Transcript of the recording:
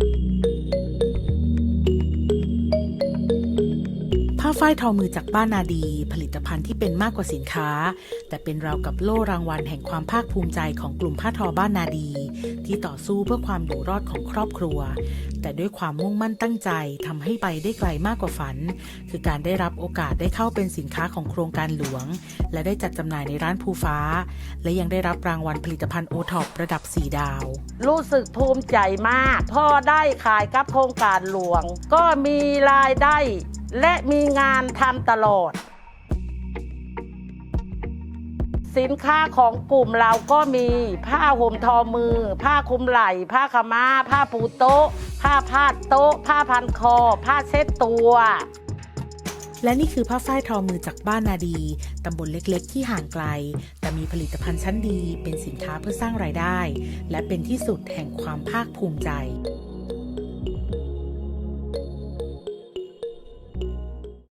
Thank you. ฝ้ายทอมือจากบ้านนาดี ผลิตภัณฑ์ที่เป็นมากกว่าสินค้า แต่เป็นราวกับโล่รางวัลแห่งความภาคภูมิใจของกลุ่มผ้าทอบ้านนาดี ที่ต่อสู้เพื่อความอยู่รอดของครอบครัว แต่ด้วยความมุ่งมั่นตั้งใจทำให้ไปได้ไกลมากกว่าฝัน คือการได้รับโอกาสได้เข้าเป็นสินค้าของโครงการหลวง และได้จัดจำหน่ายในร้านภูฟ้า และยังได้รับรางวัลผลิตภัณฑ์โอท็อประดับ 4 ดาว รู้สึกภูมิใจมาก พ่อได้ขายกับโครงการหลวง ก็มีรายได้ และมีงานทำตลอด สินค้าของกลุ่มเราก็มีผ้าห่มทอมือ ผ้าคลุมไหล่ ผ้าขาม้า ผ้าปูโต๊ะ ผ้าพาดโต๊ะ ผ้าพันคอ ผ้าเช็ดตัวและนี่คือผ้าฝ้ายทอมือจากบ้านนาดี ตำบลเล็กๆ ที่ห่างไกล แต่มีผลิตภัณฑ์ชั้นดี เป็นสินค้าเพื่อสร้างรายได้ และเป็นที่สุดแห่งความภาคภูมิใจ